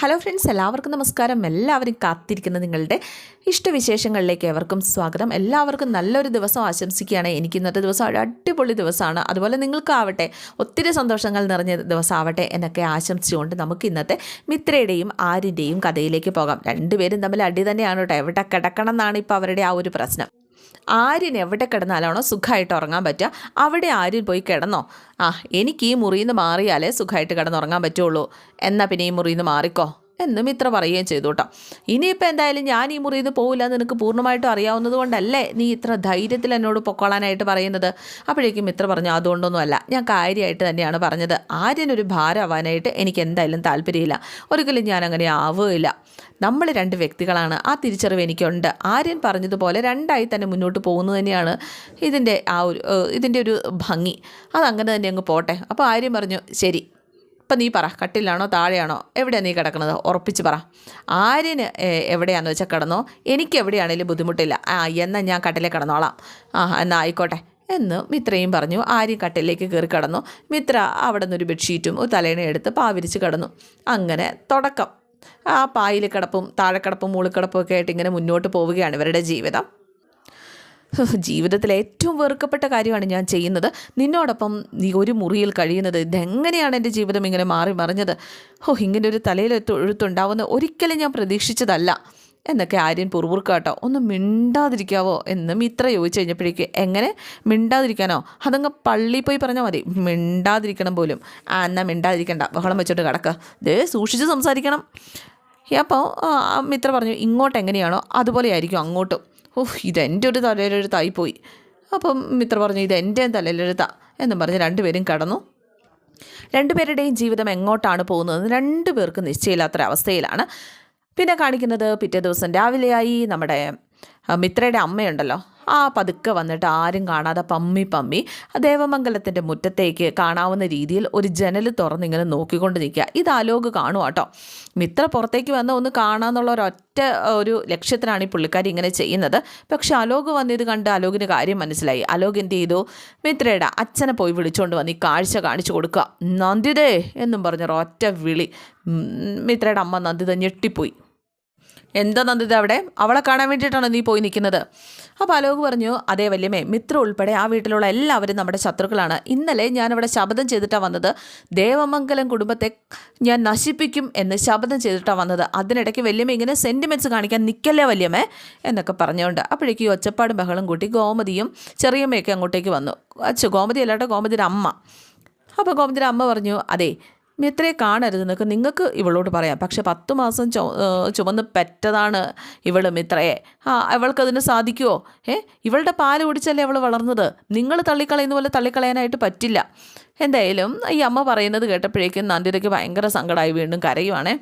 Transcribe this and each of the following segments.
Hello friends എല്ലാവർക്കും നമസ്കാരം. എല്ലാവരും കാത്തിരിക്കുന്ന നിങ്ങളുടെ ഇഷ്ടവിശേഷങ്ങളിലേക്ക് ഏവർക്കും സ്വാഗതം. എല്ലാവർക്കും നല്ലൊരു ദിവസം ആശംസിക്കുകയാണ്. എനിക്ക് ഇന്നത്തെ ദിവസം ഒരു അടിപൊളി ദിവസമാണ്. അതുപോലെ നിങ്ങൾക്കാവട്ടെ ഒത്തിരി സന്തോഷങ്ങൾ നിറഞ്ഞ ദിവസമാവട്ടെ എന്നൊക്കെ ആശംസിച്ചുകൊണ്ട് നമുക്ക് ഇന്നത്തെ മിത്രയുടെയും ആര്യന്റെയും കഥയിലേക്ക് പോകാം. രണ്ടുപേരും തമ്മിൽ അടി തന്നെയാണ് കേട്ടോ. എവിടെ കിടക്കണം എന്നാണ് ഇപ്പോൾ അവരുടെ ആ ഒരു പ്രശ്നം. ആര്യൻ എവിടെ കിടന്നാലാണോ സുഖമായിട്ട് ഉറങ്ങാൻ പറ്റുക? അവിടെ ആര്യൻ പോയി കിടന്നോ? ആ എനിക്ക് ഈ മുറിയിൽ നിന്ന് മാറിയാലേ സുഖമായിട്ട് കിടന്നുറങ്ങാൻ പറ്റുള്ളൂ. എന്നാൽ പിന്നെ ഈ മുറിയിൽ നിന്ന് മാറിക്കോ. എന്ന് മിത്ര പറയുകയും ചെയ്തു കേട്ടോ ഇനിയിപ്പോൾ എന്തായാലും ഞാൻ ഈ മുറിയിൽ നിന്ന് പോകില്ല എന്ന് നിനക്ക് പൂർണമായിട്ടും അറിയാവുന്നത് കൊണ്ടല്ലേ നീ ഇത്ര ധൈര്യത്തിൽ എന്നോട് പൊക്കോളാനായിട്ട് പറയുന്നത്? അപ്പോഴേക്കും മിത്ര പറഞ്ഞു അതുകൊണ്ടൊന്നുമല്ല. ഞാൻ കാര്യമായിട്ട് തന്നെയാണ് പറഞ്ഞത്. ആര്യനൊരു ഭാരമാവാനായിട്ട് എനിക്ക് എന്തായാലും താല്പര്യമില്ല. ഒരിക്കലും ഞാൻ അങ്ങനെ ആവുകയില്ല. നമ്മൾ രണ്ട് വ്യക്തികളാണ്. ആ തിരിച്ചറിവ് എനിക്കുണ്ട്. ആര്യൻ പറഞ്ഞതുപോലെ രണ്ടായി തന്നെ മുന്നോട്ട് പോകുന്നത് തന്നെയാണ് ഇതിന്റെ ആ ഒരു ഇതിന്റെ ഒരു ഭംഗി. അതങ്ങനെ തന്നെ അങ്ങ് പോട്ടെ. അപ്പോൾ ആര്യൻ പറഞ്ഞു ശരി. ഇപ്പം നീ പറ കട്ടിലാണോ താഴെയാണോ? എവിടെയാണ് നീ കിടക്കുന്നത് ഉറപ്പിച്ച് പറ. ആര്യന് എവിടെയാണെന്ന് വെച്ചാൽ കിടന്നോ? എനിക്ക് എവിടെയാണെങ്കിലും ബുദ്ധിമുട്ടില്ല. ആ എന്നാൽ ഞാൻ കട്ടിലേ കിടന്നോളാം. ആ എന്നാൽ ആയിക്കോട്ടെ. എന്ന് മിത്രയും പറഞ്ഞു. ആര്യൻ കട്ടിലേക്ക് കയറി കിടന്നു. മിത്ര അവിടെ നിന്നൊരു ബെഡ്ഷീറ്റും തലേനെ എടുത്ത് പാവിരിച്ച് കിടന്നു. അങ്ങനെ തുടക്കം. ആ പായിൽ കിടപ്പും താഴെക്കിടപ്പും മൂളിക്കിടപ്പും ഒക്കെ ആയിട്ട് ഇങ്ങനെ മുന്നോട്ട് പോവുകയാണ് ഇവരുടെ ജീവിതം. ജീവിതത്തിൽ ഏറ്റവും വെറുക്കപ്പെട്ട കാര്യമാണ് ഞാൻ ചെയ്യുന്നത്. നിന്നോടൊപ്പം നീ ഒരു മുറിയിൽ കഴിയുന്നത് ഇതെങ്ങനെയാണ് എന്റെ ജീവിതം ഇങ്ങനെ മാറി മറിഞ്ഞത്? ഓ ഇങ്ങനെ ഒരു തലയിൽ എഴുത്തുണ്ടാവുന്ന ഒരിക്കലും ഞാൻ പ്രതീക്ഷിച്ചതല്ല. എന്നൊക്കെ ആര്യൻ പുറവുറുക്കാട്ടോ ഒന്ന് മിണ്ടാതിരിക്കാവോ? എന്ന് മിത്ര ചോദിച്ചു കഴിഞ്ഞപ്പോഴേക്ക് എങ്ങനെ? മിണ്ടാതിരിക്കാനോ? അതങ്ങ് പള്ളിയിൽ പോയി പറഞ്ഞാൽ മതി. മിണ്ടാതിരിക്കണം പോലും. ആ എന്നാൽ മിണ്ടാതിരിക്കണ്ട. ബഹളം വെച്ചോട്ട് കിടക്കുക ദേ സൂക്ഷിച്ച് സംസാരിക്കണം. അപ്പോൾ മിത്ര പറഞ്ഞു ഇങ്ങോട്ട് എങ്ങനെയാണോ അതുപോലെ ആയിരിക്കും അങ്ങോട്ടും. ഓഹ് ഇതെന്റെ ഒരു തലയിലെഴുത്തായി പോയി അപ്പം മിത്ര പറഞ്ഞു ഇതെന്റെ തലയിലെഴുത്താ എന്നും പറഞ്ഞ് രണ്ടുപേരും കടന്നു. രണ്ടുപേരുടെയും ജീവിതം എങ്ങോട്ടാണ് പോകുന്നത്? രണ്ടുപേർക്കും നിശ്ചയമില്ലാത്തൊരവസ്ഥയിലാണ്. പിന്നെ കാണിക്കുന്നത് പിറ്റേ ദിവസം രാവിലെയായി നമ്മുടെ മിത്രയുടെ അമ്മയുണ്ടല്ലോ. ആ പതുക്കെ വന്നിട്ട് ആരും കാണാതെ പമ്മി പമ്മി ദേവമംഗലത്തിന്റെ മുറ്റത്തേക്ക് കാണാവുന്ന രീതിയിൽ ഒരു ജനൽ തുറന്നിങ്ങനെ നോക്കിക്കൊണ്ട് നിൽക്കുക. ഇത് അലോക് കാണുക കേട്ടോ മിത്ര പുറത്തേക്ക് വന്ന് ഒന്ന് കാണാമെന്നുള്ള ഒരൊറ്റ ഒരു ലക്ഷ്യത്തിനാണ് ഈ പുള്ളിക്കാരി ഇങ്ങനെ ചെയ്യുന്നത്. പക്ഷെ അലോക് വന്നത് കണ്ട് അലോകിന് കാര്യം മനസ്സിലായി. അലോക് എന്ത് ചെയ്തു? മിത്രയുടെ അച്ഛനെ പോയി വിളിച്ചുകൊണ്ട് വന്ന് ഈ കാഴ്ച കാണിച്ചു കൊടുക്കുക. നന്ദിതേ എന്നും പറഞ്ഞ ഒറ്റ വിളി മിത്രയുടെ അമ്മ നന്ദിത ഞെട്ടിപ്പോയി. എന്താ നന്ദിത അവിടെ? അവളെ കാണാൻ വേണ്ടിയിട്ടാണ് നീ പോയി നിൽക്കുന്നത്? അപ്പോൾ അലോക് പറഞ്ഞു അതേ വല്യമേ മിത്ര ഉൾപ്പെടെ ആ വീട്ടിലുള്ള എല്ലാവരും നമ്മുടെ ശത്രുക്കളാണ്. ഇന്നലെ ഞാനവിടെ ശപഥം ചെയ്തിട്ടാണ് വന്നത്. ദേവമംഗലം കുടുംബത്തെ ഞാൻ നശിപ്പിക്കും എന്ന് ശപഥം ചെയ്തിട്ടാണ് വന്നത്. അതിനിടയ്ക്ക് വല്യമ്മ ഇങ്ങനെ സെന്റിമെന്റ്സ് കാണിക്കാൻ നിൽക്കല്ലേ വല്യമ്മേ? എന്നൊക്കെ പറഞ്ഞുകൊണ്ട് അപ്പോഴേക്കും ഈ ഒച്ചപ്പാടും ബഹളം കൂട്ടി ഗോമതിയും ചെറിയമ്മയൊക്കെ അങ്ങോട്ടേക്ക് വന്നു. അച്ഛ ഗോമതി അല്ലാട്ടോ ഗോമതിയുടെ അമ്മ. അപ്പോൾ ഗോമതിയുടെ അമ്മ പറഞ്ഞു അതെ മിത്രയെ കാണരുത് എന്നൊക്കെ നിങ്ങൾക്ക് ഇവളോട് പറയാം. പക്ഷെ പത്ത് മാസം ചുമന്ന് പെറ്റതാണ് ഇവൾ മിത്രയെ ആ അവൾക്കതിന് സാധിക്കുമോ ഏ ഇവളുടെ പാൽ കുടിച്ചല്ലേ അവൾ വളർന്നത്? നിങ്ങൾ തള്ളിക്കളയുന്ന പോലെ തള്ളിക്കളയാനായിട്ട് പറ്റില്ല. എന്തായാലും ഈ അമ്മ പറയുന്നത് കേട്ടപ്പോഴേക്കും നന്ദിതയ്ക്ക് ഭയങ്കര സങ്കടമായി വീണ്ടും കരയുവാണേ.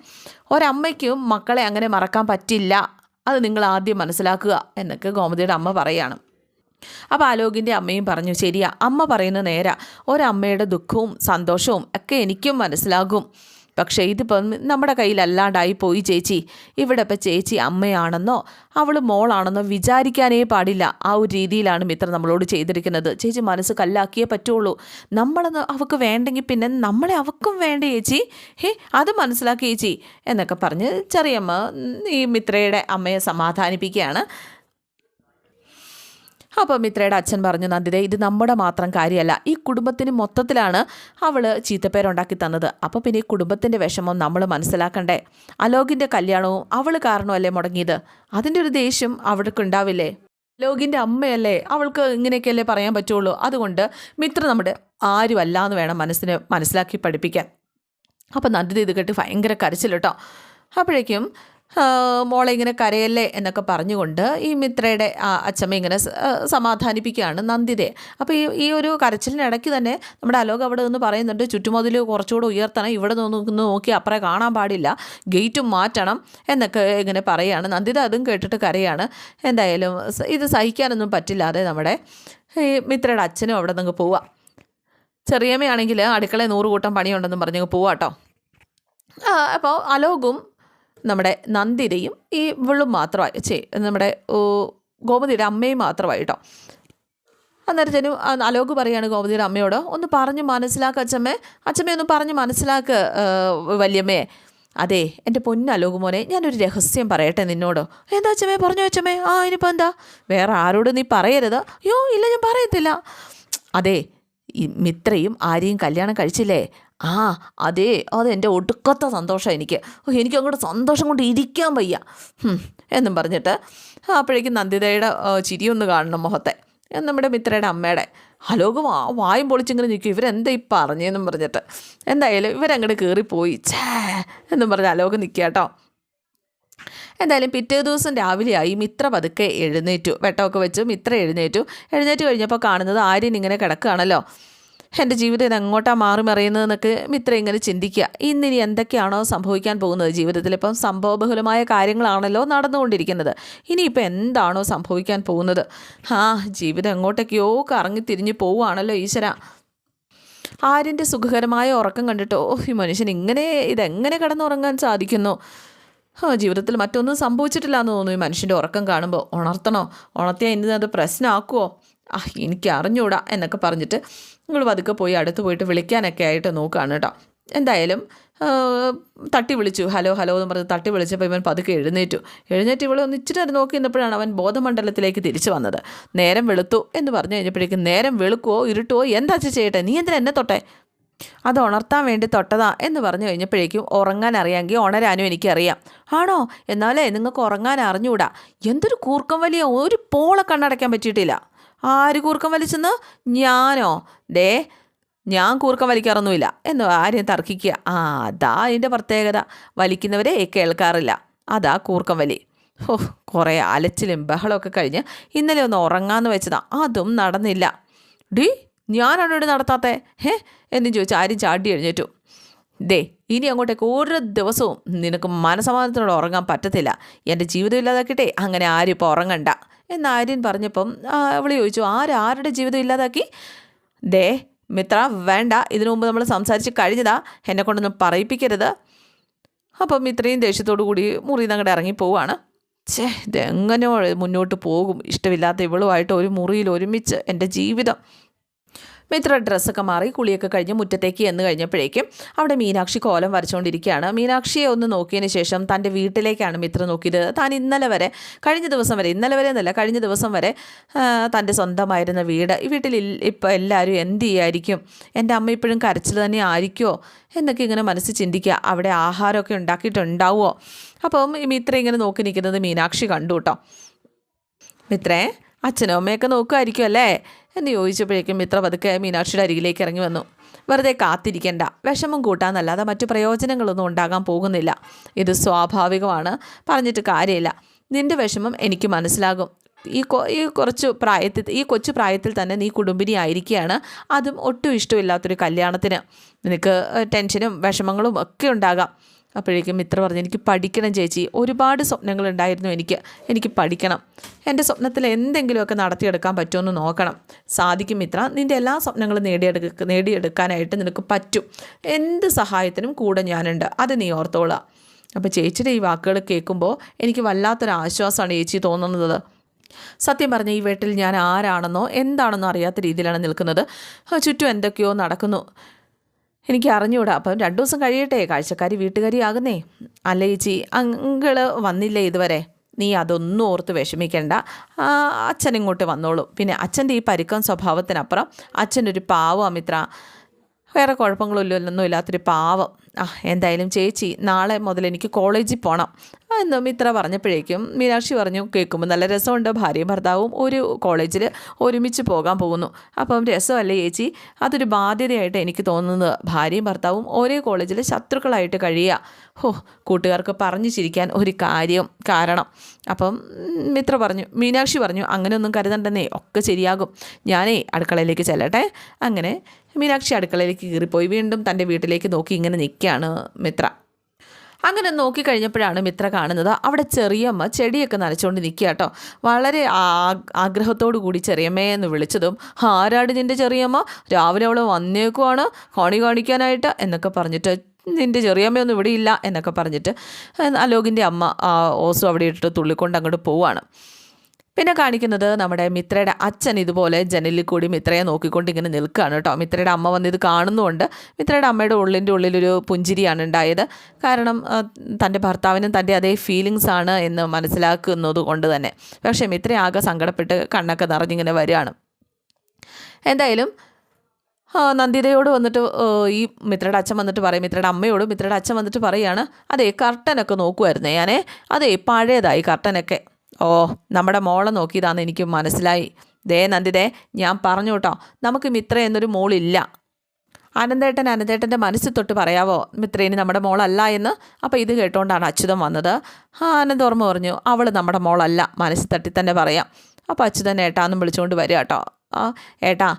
ഒരമ്മയ്ക്കും മക്കളെ അങ്ങനെ മറക്കാൻ പറ്റില്ല. അത് നിങ്ങൾ ആദ്യം മനസ്സിലാക്കുക എന്നൊക്കെ ഗോമതിയുടെ അമ്മ പറയാണ് അപ്പോൾ ആലോകിന്റെ അമ്മയും പറഞ്ഞു ശരിയാ അമ്മ പറയുന്ന നേരാ. ഒരമ്മയുടെ ദുഃഖവും സന്തോഷവും ഒക്കെ എനിക്കും മനസ്സിലാകും. പക്ഷേ ഇതിപ്പം നമ്മുടെ കയ്യിലല്ലാണ്ടായി പോയി ചേച്ചി. ഇവിടെ ഇപ്പം ചേച്ചി അമ്മയാണെന്നോ അവൾ മോളാണെന്നോ വിചാരിക്കാനേ പാടില്ല. ആ ഒരു രീതിയിലാണ് മിത്ര നമ്മളോട് ചെയ്തിരിക്കുന്നത്. ചേച്ചി മനസ്സ് കല്ലാക്കിയേ പറ്റുള്ളൂ. നമ്മളെന്ന് അവൾക്ക് വേണ്ടെങ്കിൽ പിന്നെ നമ്മളെ അവക്കും വേണ്ട ചേച്ചി? ഹേ അത് മനസ്സിലാക്കി ചേച്ചി എന്നൊക്കെ പറഞ്ഞ് ചെറിയമ്മ ഈ മിത്രയുടെ അമ്മയെ സമാധാനിപ്പിക്കുകയാണ്. അപ്പോൾ മിത്രയുടെ അച്ഛൻ പറഞ്ഞു നന്ദിത ഇത് നമ്മുടെ മാത്രം കാര്യമല്ല. ഈ കുടുംബത്തിന് മൊത്തത്തിലാണ് അവൾ ചീത്തപ്പേരുണ്ടാക്കി തന്നത്. അപ്പോൾ പിന്നെ ഈ കുടുംബത്തിന്റെ വിഷമം നമ്മൾ മനസ്സിലാക്കണ്ടേ? അലോകിന്റെ കല്യാണവും അവൾ കാരണമല്ലേ മുടങ്ങിയത്? അതിന്റെ ഒരു ദേഷ്യം അവൾക്ക് ഉണ്ടാവില്ലേ ലോകിന്റെ അമ്മയല്ലേ? അവൾക്ക് ഇങ്ങനെയൊക്കെയല്ലേ പറയാൻ പറ്റുള്ളൂ. അതുകൊണ്ട് മിത്ര നമ്മുടെ ആരുമല്ല എന്ന് വേണം മനസ്സിന് മനസ്സിലാക്കി പഠിപ്പിക്കാൻ. അപ്പം നന്ദിത ഇത് കേട്ട് ഭയങ്കര കരച്ചിൽ അപ്പോഴേക്കും മോളെ ഇങ്ങനെ കരയല്ലേ എന്നൊക്കെ പറഞ്ഞുകൊണ്ട് ഈ മിത്രയുടെ അച്ഛമ്മ ഇങ്ങനെ സമാധാനിപ്പിക്കുകയാണ് നന്ദിതയെ. അപ്പോൾ ഈ ഈ ഒരു കരച്ചിലിനിടയ്ക്ക് തന്നെ നമ്മുടെ അലോക് അവിടെ നിന്ന് പറയുന്നുണ്ട് ചുറ്റുമതിൽ കുറച്ചുകൂടെ ഉയർത്തണം ഇവിടെ നിന്ന് നോക്കി അപ്പുറം കാണാൻ പാടില്ല ഗേറ്റും മാറ്റണം എന്നൊക്കെ ഇങ്ങനെ പറയുകയാണ് നന്ദിത. അതും കേട്ടിട്ട് കരയാണ്. എന്തായാലും ഇത് സഹിക്കാനൊന്നും പറ്റില്ലാതെ നമ്മുടെ ഈ മിത്രയുടെ അച്ഛനും അവിടെ നിന്ന് പോവാം. ചെറിയമ്മയാണെങ്കിൽ അടുക്കളയിൽ നൂറ് കൂട്ടം പണിയുണ്ടെന്നും പറഞ്ഞ് പോവാട്ടോ അപ്പോൾ അലോകും നമ്മുടെ നന്ദിരയും ഈ ഇവളും മാത്രമായി ചേ നമ്മുടെ ഗോമതിയുടെ അമ്മയും മാത്രമായി കേട്ടോ അന്നേരത്തേനും അലോക് പറയാണ് ഗോമതിയുടെ അമ്മയോട് ഒന്ന് പറഞ്ഞ് മനസ്സിലാക്കുക അച്ഛമ്മേ അച്ഛമ്മേ ഒന്ന് പറഞ്ഞ് മനസ്സിലാക്ക് വല്യമ്മയെ അതെ എന്റെ പൊന്നലോക് മോനെ ഞാനൊരു രഹസ്യം പറയട്ടെ നിന്നോട്. എന്താ അച്ഛമ്മേ പറഞ്ഞു അച്ഛമ്മേ? ആ ഇനിയിപ്പോൾ എന്താ? വേറെ ആരോട് നീ പറയരുത്. അയ്യോ ഇല്ല ഞാൻ പറയത്തില്ല. അതെ ഈ മിത്രയും ആരെയും കല്യാണം കഴിച്ചില്ലേ? ആ അതെ അതെന്റെ ഒടുക്കത്തെ സന്തോഷം എനിക്ക്. എനിക്ക് അങ്ങോട്ട് സന്തോഷം കൊണ്ട് ഇരിക്കാൻ വയ്യ. എന്നും പറഞ്ഞിട്ട് അപ്പോഴേക്കും നന്ദിതയുടെ ചിരി ചിരിയൊന്ന് കാണണം മുഖത്തെ. നമ്മുടെ മിത്രയുടെ അമ്മയുടെ. ഹലോക വാ വായും പൊളിച്ചിങ്ങനെ നിൽക്കും. ഇവരെന്താ ഈ പറഞ്ഞതെന്നും പറഞ്ഞിട്ട്. എന്തായാലും ഇവരങ്ങോട്ട് കയറിപ്പോയി ഛേ എന്നും പറഞ്ഞ് അലോക നിൽക്കുക കേട്ടോ. എന്തായാലും പിറ്റേ ദിവസം രാവിലെയായി മിത്ര പതുക്കെ എഴുന്നേറ്റു. വെട്ടമൊക്കെ വെച്ച് മിത്ര എഴുന്നേറ്റു. എഴുന്നേറ്റ് കഴിഞ്ഞപ്പോൾ കാണുന്നത് ആര്യൻ ഇങ്ങനെ കിടക്കുകയാണല്ലോ. എന്റെ ജീവിതം ഇത് എങ്ങോട്ടാണ് മാറി മറിയുന്നതെന്നൊക്കെ മിത്ര ഇങ്ങനെ ചിന്തിക്കുക. ഇന്നിനി എന്തൊക്കെയാണോ സംഭവിക്കാൻ പോകുന്നത് ജീവിതത്തിൽ? ഇപ്പം സംഭവബഹുലമായ കാര്യങ്ങളാണല്ലോ നടന്നുകൊണ്ടിരിക്കുന്നത്. ഇനിയിപ്പോൾ എന്താണോ സംഭവിക്കാൻ പോകുന്നത്? ആ ജീവിതം എങ്ങോട്ടൊക്കെയോ കറങ്ങി തിരിഞ്ഞു പോവുകയാണല്ലോ ഈശ്വര. ആര്യന്റെ സുഖകരമായ ഉറക്കം കണ്ടിട്ട് ഓ ഈ മനുഷ്യൻ ഇങ്ങനെ ഇതെങ്ങനെ കിടന്നുറങ്ങാൻ സാധിക്കുന്നു? ജീവിതത്തിൽ മറ്റൊന്നും സംഭവിച്ചിട്ടില്ല എന്ന് തോന്നുന്നു ഈ മനുഷ്യന്റെ ഉറക്കം കാണുമ്പോൾ. ഉണർത്തണോ? ഉണർത്തിയാൽ ഇന്ന് അത് പ്രശ്നമാക്കുമോ ആ എനിക്ക് അറിഞ്ഞൂടാ എന്നൊക്കെ പറഞ്ഞിട്ട് നിങ്ങൾ പതുക്കെ പോയി അടുത്ത് പോയിട്ട് വിളിക്കാനൊക്കെ ആയിട്ട് നോക്കുകയാണ് കേട്ടോ. എന്തായാലും തട്ടി വിളിച്ചു. ഹലോ ഹലോ എന്ന് പറഞ്ഞ് തട്ടി വിളിച്ചപ്പോൾ ഇവൻ പതുക്കെ എഴുന്നേറ്റു. എഴുന്നേറ്റ് ഇവളെ ഒന്ന് ഇച്ചിരി നേരം നോക്കി അവൻ ബോധമണ്ഡലത്തിലേക്ക് തിരിച്ചു വന്നത്. നേരം വെളുത്തു എന്ന് പറഞ്ഞു കഴിഞ്ഞപ്പോഴേക്കും നേരം വെളുക്കുവോ ഇരുട്ടുവോ എന്താ ചെയ്യട്ടെ? നീ എന്തിനാ എന്നെ തൊട്ടെ? അത് ഉണർത്താൻ വേണ്ടി തൊട്ടതാ എന്ന് പറഞ്ഞു കഴിഞ്ഞപ്പോഴേക്കും ഉറങ്ങാൻ അറിയാമെങ്കിൽ ഉണരാനും എനിക്കറിയാം. ആണോ? എന്നാലേ നിങ്ങൾക്ക് ഉറങ്ങാൻ അറിഞ്ഞുകൂടാ എന്തൊരു കൂർക്കം വലിയ ഒരു പോളെ കണ്ണടയ്ക്കാൻ പറ്റിയിട്ടില്ല. ആര് കൂർക്കം വലിച്ചെന്ന്? ഞാനോ. ദേ ഞാൻ കൂർക്കം വലിക്കാറൊന്നുമില്ല. എന്ന് ആരെയും തർക്കിക്കുക. ആ അതാ അതിന്റെ പ്രത്യേകത. വലിക്കുന്നവരെ കേൾക്കാറില്ല. അതാ കൂർക്കം വലി. ഓ കുറേ അലച്ചിലും ബഹളമൊക്കെ കഴിഞ്ഞ് ഇന്നലെ ഒന്ന് ഉറങ്ങാന്ന് വെച്ചതാ. അതും നടന്നില്ല. ഡി ഞാനാണ് ഇവിടെ നടത്താത്തേ? ഹേ എന്നും ചോദിച്ചാൽ ആരും ചാടി എഴുന്നേറ്റു. ദേ ഇനി അങ്ങോട്ടേക്ക് ഒരു ദിവസവും നിനക്ക് മനസമാധാനത്തോടെ ഉറങ്ങാൻ പറ്റത്തില്ല. എന്റെ ജീവിതം ഇല്ലാതാക്കിയിട്ടേ അങ്ങനെ ആരും ഇപ്പോൾ ഉറങ്ങണ്ട. എന്ന് ആര്യൻ പറഞ്ഞപ്പം അവൾ ചോദിച്ചു ആര് ആരുടെ ജീവിതം ഇല്ലാതാക്കി? ദേ മിത്ര വേണ്ട ഇതിനു മുമ്പ് നമ്മൾ സംസാരിച്ച് കഴിഞ്ഞതാ എന്നെ കൊണ്ടൊന്നും പറയിപ്പിക്കരുത്. അപ്പം ഇത്രയും ദേഷ്യത്തോടു കൂടി നിന്ന് അങ്ങോട്ട് ഇറങ്ങി പോവാണ്. ഛേ ഇതെങ്ങനെ മുന്നോട്ട് പോകും. ഇഷ്ടമില്ലാത്ത ഇവളുമായിട്ട് ഒരു മുറിയിൽ ഒരുമിച്ച് എന്റെ ജീവിതം മിത്ര ഡ്രസ്സൊക്കെ മാറി കുളിയൊക്കെ കഴിഞ്ഞ് മുറ്റത്തേക്ക് എന്ന് കഴിഞ്ഞപ്പോഴേക്കും അവിടെ മീനാക്ഷി കോലം വരച്ചുകൊണ്ടിരിക്കുകയാണ് മീനാക്ഷിയെ ഒന്ന് നോക്കിയതിന് ശേഷം തന്റെ വീട്ടിലേക്കാണ് മിത്ര നോക്കിയത്. താൻ ഇന്നലെ വരെ കഴിഞ്ഞ ദിവസം വരെ ഇന്നലെ വരെ എന്നല്ല കഴിഞ്ഞ ദിവസം വരെ തന്റെ സ്വന്തമായിരുന്ന വീട്. ഈ വീട്ടിൽ ഇപ്പോൾ എല്ലാവരും എന്ത് ചെയ്യായിരിക്കും? എന്റെ അമ്മ ഇപ്പോഴും കരച്ചിൽ തന്നെ ആയിരിക്കുമോ എന്നൊക്കെ ഇങ്ങനെ മനസ്സിൽ ചിന്തിക്കുക. അവിടെ ആഹാരമൊക്കെ ഉണ്ടാക്കിയിട്ടുണ്ടാവുമോ അപ്പം മിത്ര ഇങ്ങനെ നോക്കി നിൽക്കുന്നത് മീനാക്ഷി കണ്ടു കേട്ടോ. മിത്രേ അച്ഛനും അമ്മയൊക്കെ നോക്കുമായിരിക്കും അല്ലേ? എന്ന് ചോദിച്ചപ്പോഴേക്കും മിത്ര പതുക്കെ മീനാക്ഷിയുടെ അരികിലേക്ക് ഇറങ്ങി വന്നു. വെറുതെ കാത്തിരിക്കേണ്ട. വിഷമം കൂട്ടാന്നല്ലാതെ മറ്റു പ്രയോജനങ്ങളൊന്നും ഉണ്ടാകാൻ പോകുന്നില്ല. ഇത് സ്വാഭാവികമാണ്. പറഞ്ഞിട്ട് കാര്യമില്ല. നിന്റെ വിഷമം എനിക്ക് മനസ്സിലാകും. ഈ ഈ കുറച്ച് പ്രായത്തിൽ ഈ കൊച്ചു പ്രായത്തിൽ തന്നെ നീ കുടുംബിനി ആയിരിക്കുകയാണ്. അതും ഒട്ടും ഇഷ്ടമില്ലാത്തൊരു കല്യാണത്തിന്. നിനക്ക് ടെൻഷനും വിഷമങ്ങളും ഒക്കെ ഉണ്ടാകാം. അപ്പോഴേക്കും മിത്ര പറഞ്ഞു എനിക്ക് പഠിക്കണം ചേച്ചി. ഒരുപാട് സ്വപ്നങ്ങളുണ്ടായിരുന്നു എനിക്ക്. എനിക്ക് പഠിക്കണം. എന്റെ സ്വപ്നത്തിൽ എന്തെങ്കിലുമൊക്കെ നടത്തിയെടുക്കാൻ പറ്റുമെന്ന് നോക്കണം. സാധിക്കും മിത്ര നിന്റെ എല്ലാ സ്വപ്നങ്ങളും നേടിയെടുക്ക നേടിയെടുക്കാനായിട്ട് നിനക്ക് പറ്റും. എന്ത് സഹായത്തിനും കൂടെ ഞാനുണ്ട്. അത് നീ ഓർത്തോളുക അപ്പോൾ ചേച്ചിയുടെ ഈ വാക്കുകൾ കേൾക്കുമ്പോൾ എനിക്ക് വല്ലാത്തൊരു ആശ്വാസമാണ് ചേച്ചി തോന്നുന്നത്. സത്യം പറഞ്ഞ ഈ വീട്ടിൽ ഞാൻ ആരാണെന്നോ എന്താണെന്നോ അറിയാത്ത രീതിയിലാണ് നിൽക്കുന്നത്. ചുറ്റും എന്തൊക്കെയോ നടക്കുന്നു. എനിക്ക് അറിഞ്ഞുകൂടാ അപ്പം രണ്ടു ദിവസം കഴിയട്ടെ. കാഴ്ചക്കാരി വീട്ടുകാരി ആകുന്നേ അല്ല ചേച്ചി? അങ്കിൾ വന്നില്ലേ ഇതുവരെ? നീ അതൊന്നും ഓർത്ത് വിഷമിക്കേണ്ട. അച്ഛൻ ഇങ്ങോട്ട് വന്നോളൂ. പിന്നെ അച്ഛന്റെ ഈ പരുക്കം സ്വഭാവത്തിനപ്പുറം അച്ഛനൊരു പാവം അമിത്ര. വേറെ കുഴപ്പങ്ങളൊന്നും ഇല്ലാത്തൊരു പാവം. ആ എന്തായാലും ചേച്ചി നാളെ മുതൽ എനിക്ക് കോളേജിൽ പോകണം എന്ന് മിത്ര പറഞ്ഞപ്പോഴേക്കും മീനാക്ഷി പറഞ്ഞു കേൾക്കുമ്പോൾ നല്ല രസമുണ്ട്. ഭാര്യയും ഭർത്താവും ഒരു കോളേജിൽ ഒരുമിച്ച് പോകാൻ പോകുന്നു. അപ്പം രസമല്ലേ ചേച്ചി? അതൊരു ബാധ്യതയായിട്ട് എനിക്ക് തോന്നുന്നത്. ഭാര്യയും ഭർത്താവും ഒരേ കോളേജിൽ ശത്രുക്കളായിട്ട് കഴിയുക. ഹോ കൂട്ടുകാർക്ക് പറഞ്ഞു ചിരിക്കാൻ ഒരു കാര്യം കാരണം. അപ്പം മിത്ര പറഞ്ഞു മീനാക്ഷി പറഞ്ഞു അങ്ങനെയൊന്നും കരുതണ്ടെന്നേ ഒക്കെ ശരിയാകും. ഞാനേ അടുക്കളയിലേക്ക് ചെല്ലട്ടെ. അങ്ങനെ മീനാക്ഷി അടുക്കളയിലേക്ക് കീറിപ്പോയി. വീണ്ടും തന്റെ വീട്ടിലേക്ക് നോക്കി ഇങ്ങനെ നിൽക്കുകയാണ് മിത്ര. അങ്ങനെ നോക്കിക്കഴിഞ്ഞപ്പോഴാണ് മിത്ര കാണുന്നത് അവിടെ ചെറിയമ്മ ചെടിയൊക്കെ നനച്ചുകൊണ്ട് നിൽക്കുക കേട്ടോ. വളരെ ആഗ്രഹത്തോടു കൂടി ചെറിയമ്മയെ എന്ന് വിളിച്ചതും ആരാട് നിന്റെ ചെറിയമ്മ? രാവിലെ അവൾ വന്നേക്കുവാണ്. കോണി കാണിക്കാനായിട്ട് എന്നൊക്കെ പറഞ്ഞിട്ട് നിന്റെ ചെറിയമ്മയൊന്നും ഇവിടെ ഇല്ല എന്നൊക്കെ പറഞ്ഞിട്ട് അലോകിന്റെ അമ്മ ഓസു അവിടെ ഇട്ടിട്ട് തുള്ളിക്കൊണ്ട് അങ്ങോട്ട് പോവാണ് പിന്നെ കാണിക്കുന്നത് നമ്മുടെ മിത്രയുടെ അച്ഛൻ ഇതുപോലെ ജനലിൽ കൂടി മിത്രയെ നോക്കിക്കൊണ്ട് ഇങ്ങനെ നിൽക്കുകയാണ് കേട്ടോ. മിത്രയുടെ അമ്മ വന്ന് ഇത് കാണുന്നുണ്ട്. മിത്രയുടെ അമ്മയുടെ ഉള്ളിന്റെ ഉള്ളിലൊരു പുഞ്ചിരിയാണ് ഉണ്ടായത്. കാരണം തന്റെ ഭർത്താവിനും തന്റെ അതേ ഫീലിങ്സ് ആണ് എന്ന് മനസ്സിലാക്കുന്നത് കൊണ്ട് തന്നെ. പക്ഷേ മിത്ര ആകെ സങ്കടപ്പെട്ട് കണ്ണൊക്കെ നിറഞ്ഞിങ്ങനെ വരികയാണ്. എന്തായാലും നന്ദിതയോട് വന്നിട്ട് ഈ മിത്രയുടെ അച്ഛൻ വന്നിട്ട് പറയും മിത്രയുടെ അമ്മയോട് മിത്രയുടെ അച്ഛൻ വന്നിട്ട് പറയുകയാണ് അതേ കർട്ടനൊക്കെ നോക്കുമായിരുന്നേ ഞാനേ. അതെ പഴയതായി കർട്ടനൊക്കെ. ഓ നമ്മുടെ മോളെ നോക്കിയതാന്ന് എനിക്ക് മനസ്സിലായി. ദേ നന്ദിതേ ഞാൻ പറഞ്ഞു കേട്ടോ നമുക്ക് മിത്ര എന്നൊരു മോളില്ല. അനന്തേട്ടൻ അനന്തേട്ടന്റെ മനസ്സിൽ തൊട്ട് പറയാവോ മിത്രേനി നമ്മുടെ മോളല്ല എന്ന്? അപ്പോൾ ഇത് കേട്ടുകൊണ്ടാണ് അച്യുതൻ വന്നത്. ആ അനന്ത ഓർമ്മ പറഞ്ഞു അവൾ നമ്മുടെ മോളല്ല മനസ്സിൽ തട്ടി തന്നെ പറയാം. അപ്പോൾ അച്യുതൻ ഏട്ടാന്നും വിളിച്ചുകൊണ്ട് വരിക കേട്ടോ. ആ ഏട്ടാ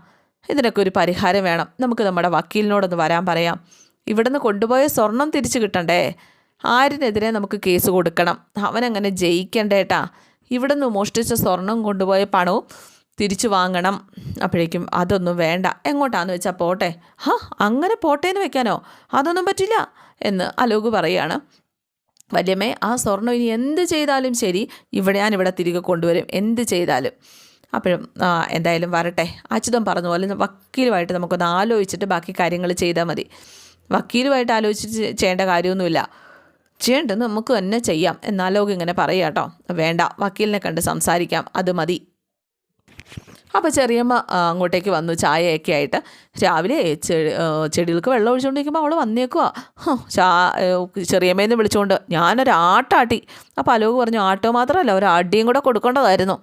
ഇതിനൊക്കെ ഒരു പരിഹാരം വേണം. നമുക്ക് നമ്മുടെ വക്കീലിനോടൊന്ന് വരാൻ പറയാം. ഇവിടുന്ന് കൊണ്ടുപോയ സ്വർണം തിരിച്ചു കിട്ടണ്ടേ? ആരിനെതിരെ നമുക്ക് കേസ് കൊടുക്കണം? അവനങ്ങനെ ജയിക്കണ്ടേട്ടാ ഇവിടുന്ന് മോഷ്ടിച്ച സ്വർണം കൊണ്ടുപോയ പണവും തിരിച്ചു വാങ്ങണം. അപ്പോഴേക്കും അതൊന്നും വേണ്ട. എങ്ങോട്ടാന്ന് വെച്ചാൽ പോട്ടെ. ഹാ അങ്ങനെ പോട്ടേന്ന് വെക്കാനോ? അതൊന്നും പറ്റില്ല എന്ന് അലോക് പറയുകയാണ് വല്യമ്മേ ആ സ്വർണം ഇനി എന്ത് ചെയ്താലും ശരി. ഇവിടെ ഞാൻ ഇവിടെ തിരികെ കൊണ്ടുവരും. എന്ത് ചെയ്താലും. അപ്പോഴും എന്തായാലും വരട്ടെ. അച്യുതം പറഞ്ഞ പോലെ വക്കീലുമായിട്ട് നമുക്കൊന്ന് ആലോചിച്ചിട്ട് ബാക്കി കാര്യങ്ങൾ ചെയ്താൽ മതി. വക്കീലുമായിട്ട് ആലോചിച്ച് ചെയ്യേണ്ട കാര്യമൊന്നുമില്ല. ചെയ്യേണ്ടത് നമുക്ക് തന്നെ ചെയ്യാം എന്നാലോക ഇങ്ങനെ പറയാം കേട്ടോ. വേണ്ട വക്കീലിനെ കണ്ട് സംസാരിക്കാം അത് മതി. അപ്പോൾ ചെറിയമ്മ അങ്ങോട്ടേക്ക് വന്നു ചായയൊക്കെ ആയിട്ട്. രാവിലെ ചെടികൾക്ക് വെള്ളം ഒഴിച്ചുകൊണ്ടിരിക്കുമ്പോൾ അവൾ വന്നേക്കുവാ. ചാ ചെറിയമ്മേന്ന് വിളിച്ചുകൊണ്ട് ഞാനൊരു ആട്ടാട്ടി അപ്പോൾ അലോക് പറഞ്ഞു ആട്ടോ മാത്രമല്ല ഒരു അടിയും കൂടെ കൊടുക്കേണ്ടതായിരുന്നു.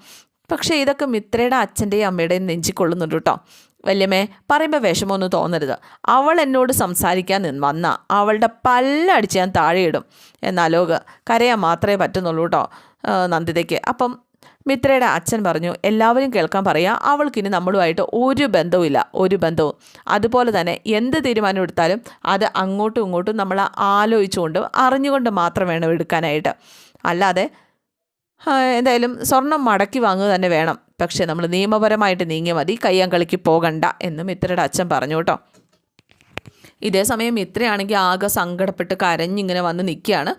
പക്ഷേ ഇതൊക്കെ മിത്രയുടെ അച്ഛന്റെയും അമ്മയുടെയും നെഞ്ചിക്കൊള്ളുന്നുണ്ട് കേട്ടോ. വല്യമ്മേ പറയുമ്പോൾ വിഷമമൊന്നും തോന്നരുത്. അവൾ എന്നോട് സംസാരിക്കാൻ വന്ന. അവളുടെ പല്ലടിച്ച് ഞാൻ താഴെയിടും എന്നാലോ കരയാൻ മാത്രമേ പറ്റുന്നുള്ളൂ കേട്ടോ നന്ദിതയ്ക്ക്. അപ്പം മിത്രയുടെ അച്ഛൻ പറഞ്ഞു എല്ലാവരും കേൾക്കാൻ പറയാം അവൾക്കിനി നമ്മളുമായിട്ട് ഒരു ബന്ധവുമില്ല ഒരു ബന്ധവും. അതുപോലെ തന്നെ എന്ത് തീരുമാനം എടുത്താലും അത് അങ്ങോട്ടും ഇങ്ങോട്ടും നമ്മൾ ആലോചിച്ചുകൊണ്ട് അറിഞ്ഞുകൊണ്ട് മാത്രം വേണം എടുക്കാനായിട്ട്. അല്ലാതെ എന്തായാലും സ്വർണം മടക്കി വാങ്ങുക തന്നെ വേണം. പക്ഷേ നമ്മൾ നിയമപരമായിട്ട് നീങ്ങിയ മതി കയ്യാങ്കളിക്ക് പോകണ്ട എന്നും മിത്രയുടെ അച്ഛൻ പറഞ്ഞു കേട്ടോ. ഇതേ സമയം മിത്രയാണെങ്കിൽ ആകെ സങ്കടപ്പെട്ട് കരഞ്ഞിങ്ങനെ വന്ന് നിൽക്കുകയാണ്.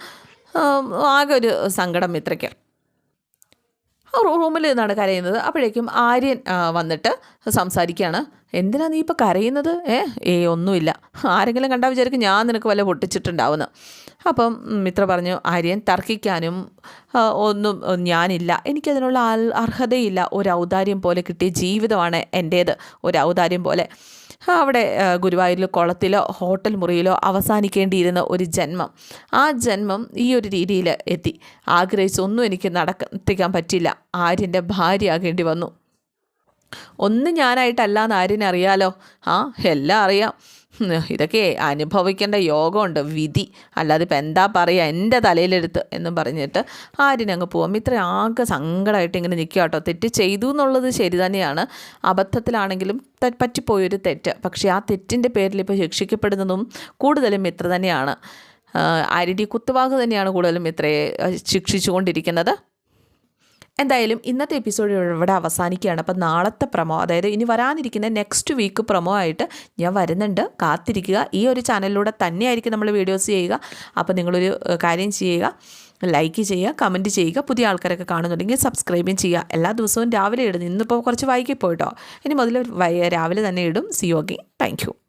ആകെ ഒരു സങ്കടം മിത്രയ്ക്ക് റൂമിൽ നിന്നാണ് കരയുന്നത്. അപ്പോഴേക്കും ആര്യൻ വന്നിട്ട് സംസാരിക്കുകയാണ്. എന്തിനാ നീ ഇപ്പോൾ കരയുന്നത്? ഏ ഏ ഒന്നുമില്ല. ആരെങ്കിലും കണ്ടാൽ വിചാരിക്കും ഞാൻ നിനക്ക് വല്ല പൊട്ടിച്ചിട്ടുണ്ടാവുന്നു. അപ്പം മിത്ര പറഞ്ഞു ആര്യൻ തർക്കിക്കാനും ഒന്നും ഞാനില്ല. എനിക്കതിനുള്ള അർഹതയില്ല. ഒരു ഔദാര്യം പോലെ കിട്ടിയ ജീവിതമാണ് എന്റേത് ഒരു ഔദാര്യം പോലെ. അവിടെ ഗുരുവായൂരിൽ കുളത്തിലോ ഹോട്ടൽ മുറിയിലോ അവസാനിക്കേണ്ടിയിരുന്ന ഒരു ജന്മം. ആ ജന്മം ഈ ഒരു രീതിയിൽ എത്തി. ആഗ്രഹിച്ചൊന്നും എനിക്ക് നടത്തിക്കാൻ പറ്റില്ല. ആര്യന്റെ ഭാര്യയാകേണ്ടി വന്നു. ഒന്നും ഞാനായിട്ടല്ല എന്ന് ആര്യനറിയാലോ? ആ എല്ലാം അറിയാം. ഇതൊക്കെ അനുഭവിക്കേണ്ട യോഗമുണ്ട്. വിധി. അല്ലാതെ ഇപ്പം എന്താ പറയുക എന്റെ തലയിലെടുത്ത് എന്ന് പറഞ്ഞിട്ട് ആരിനങ്ങ് പോവാം. ഇത്ര ആകെ സങ്കടമായിട്ട് ഇങ്ങനെ നിൽക്കുക കേട്ടോ. തെറ്റ് ചെയ്തു എന്നുള്ളത് ശരി തന്നെയാണ്. അബദ്ധത്തിലാണെങ്കിലും പറ്റിപ്പോയൊരു തെറ്റ്. പക്ഷേ ആ തെറ്റിന്റെ പേരിൽ ഇപ്പോൾ ശിക്ഷിക്കപ്പെടുന്നതും കൂടുതലും ഇത്ര തന്നെയാണ്. ആര്യന്റെ കുത്തുവാക്ക് തന്നെയാണ് കൂടുതലും ഇത്രയെ ശിക്ഷിച്ചുകൊണ്ടിരിക്കുന്നത്. എന്തായാലും ഇന്നത്തെ എപ്പിസോഡ് ഇവിടെ അവസാനിക്കുകയാണ്. അപ്പം നാളത്തെ പ്രമോ അതായത് ഇനി വരാനിരിക്കുന്ന നെക്സ്റ്റ് വീക്ക് പ്രൊമോ ആയിട്ട് ഞാൻ വരുന്നുണ്ട്. കാത്തിരിക്കുക. ഈ ഒരു ചാനലിലൂടെ തന്നെയായിരിക്കും നമ്മൾ വീഡിയോസ് ചെയ്യുക. അപ്പോൾ നിങ്ങളൊരു കാര്യം ചെയ്യുക. ലൈക്ക് ചെയ്യുക കമന്റ് ചെയ്യുക. പുതിയ ആൾക്കാരൊക്കെ കാണുന്നുണ്ടെങ്കിൽ സബ്സ്ക്രൈബും ചെയ്യുക. എല്ലാ ദിവസവും രാവിലെ ഇടുന്നു. ഇന്നിപ്പോൾ കുറച്ച് വൈകി പോയിട്ടോ ഇനി മുതൽ രാവിലെ തന്നെ ഇടും. C okay thank